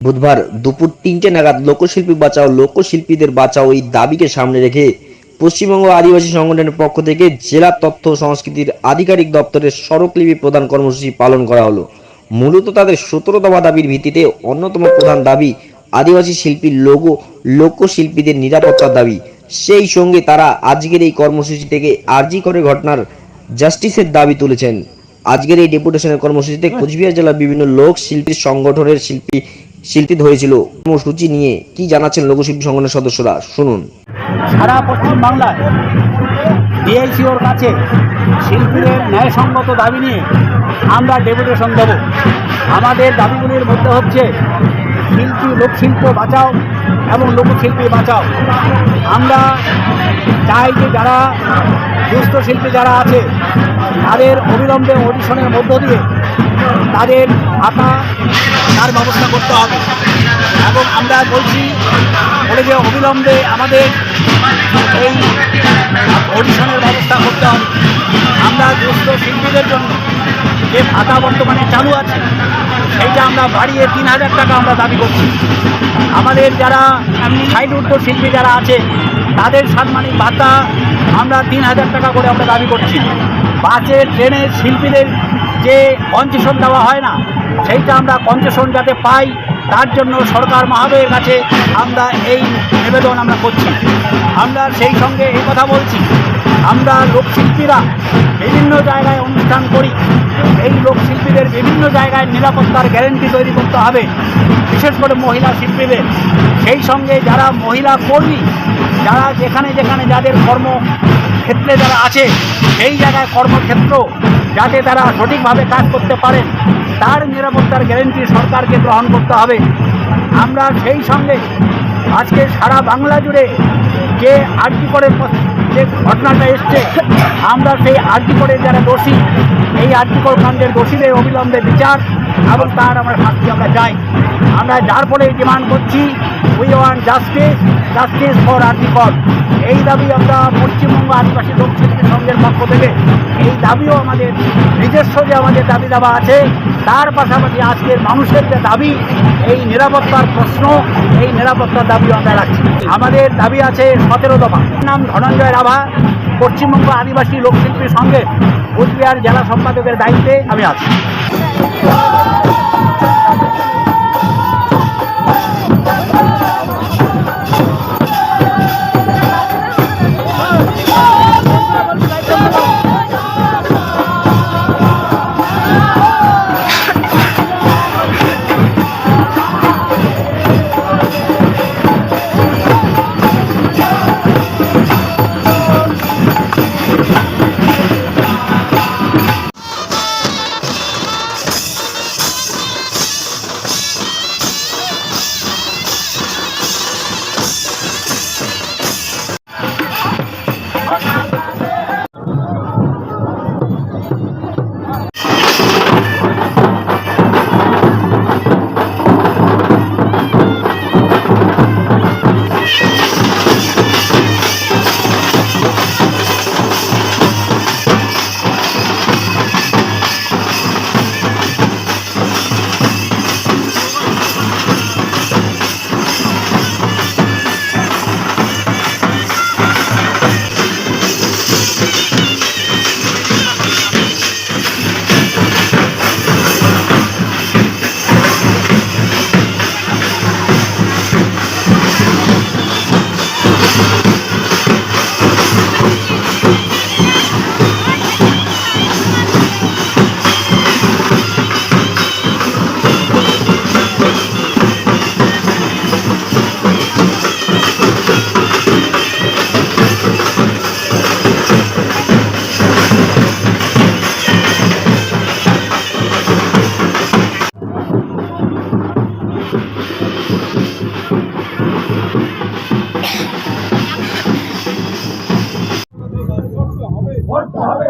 বুধবার দুপুর তিনটে নাগাদ লোকশিল্পী বাঁচাও লোকশিল্পীদের বাঁচাও এই দাবিকে সামনে রেখে পশ্চিমবঙ্গ আদিবাসী সংগঠনের পক্ষ থেকে জেলা তথ্য সংস্কৃতির আধিকারিক দপ্তরের স্মারকলিপি প্রদান কর্মসূচি পালন করা হলো। মূলত তাদের সতেরো দফা দাবির ভিত্তিতে অন্যতম প্রধান দাবি আদিবাসী শিল্পীর লোগো লোকশিল্পীদের নিরাপত্তার দাবি। সেই সঙ্গে তারা আজকের এই কর্মসূচি থেকে আর্জি করে ঘটনার জাস্টিসের দাবি তুলেছেন। আজকের এই ডেপুটেশনের কর্মসূচিতে কোচবিহার জেলার বিভিন্ন লোক শিল্পীর সংগঠনের শিল্পী শিল্পী হয়েছিল কর্মসূচি নিয়ে কি জানাচ্ছেন লোকশিল্পী সংগঠনের সদস্যরা? শুনুন। সারা পশ্চিম বাংলায় ডিআইসিওর কাছে শিল্পীদের ন্যায়সঙ্গত দাবি নিয়ে আমরা ডেপুটেশন দেব। আমাদের দাবিগুলির মধ্যে হচ্ছে শিল্পী, লোকশিল্প বাঁচাও এবং লোকশিল্পী বাঁচাও। আমরা চাই যে যারা দুস্থ শিল্পী যারা আছে, তাদের অবিলম্বে অডিশনের মধ্য দিয়ে তাদের আঁকা তার ব্যবস্থা করতে হবে। এবং আমরা বলছি, বলে যে অবিলম্বে আমাদের এই অডিশনের ব্যবস্থা করতে হবে। আমরা দুস্থ শিল্পীদের জন্য যে ভাতা বর্তমানে চালু আছে, সেইটা আমরা বাড়িয়ে তিন হাজার টাকা আমরা দাবি করছি। আমাদের যারা সাইড উর্ধ শিল্পী যারা আছে, তাদের সাম্মানিক ভাতা আমরা তিন হাজার টাকা করে আমরা দাবি করছি। বাসে, ট্রেনে শিল্পীদের যে কনসেশন দেওয়া হয় না, সেইটা আমরা কনসেশন যাতে পাই, তার জন্য সরকার মহাদয়ের কাছে আমরা এই নিবেদন আমরা করছি। আমরা সেই সঙ্গে এই কথা বলছি, আমরা লোকশিল্পীরা বিভিন্ন জায়গায় অনুষ্ঠান করি, এই লোকশিল্পীদের বিভিন্ন জায়গায় নিরাপত্তার গ্যারেন্টি তৈরি করতে হবে, বিশেষ করে মহিলা শিল্পীদের। সেই সঙ্গে যারা মহিলা কর্মী, যারা যেখানে যেখানে যাদের কর্মক্ষেত্রে যারা আছে, সেই জায়গায় কর্মক্ষেত্র যাতে তারা সঠিকভাবে কাজ করতে পারেন, তার নিরাপত্তার গ্যারেন্টি সরকারকে গ্রহণ করতে হবে। আমরা সেই সঙ্গে আজকে সারা বাংলা জুড়ে যে আরজি করে যে ঘটনাটা এসছে, আমরা সেই আরজি করে যারা দোষী, এই আরজিকর কাণ্ডের দোষীদের অবিলম্বে বিচার এবং তার আমরা শাস্তি আমরা চাই। আমরা যার ফলে ডিমান্ড করছি we want justice justice for RG Kar এই দাবি আমরা পশ্চিমবঙ্গ আদিবাসী সংঘের পক্ষ থেকে এই দাবিও আমাদের নিজস্ব যে আমাদের দাবি দাবা আছে, তার পাশাপাশি আজকের মানুষের যে দাবি, এই নিরাপত্তার প্রশ্ন, এই নিরাপত্তার দাবিও আমরা রাখছি। আমাদের দাবি আছে সতেরো দফা। নাম ধনঞ্জয় রাভা। পশ্চিমবঙ্গ আদিবাসী লোকশিল্পী সঙ্গে কোচবিহার জেলা সম্পাদকের দায়িত্বে আমি আছি। করতে হবে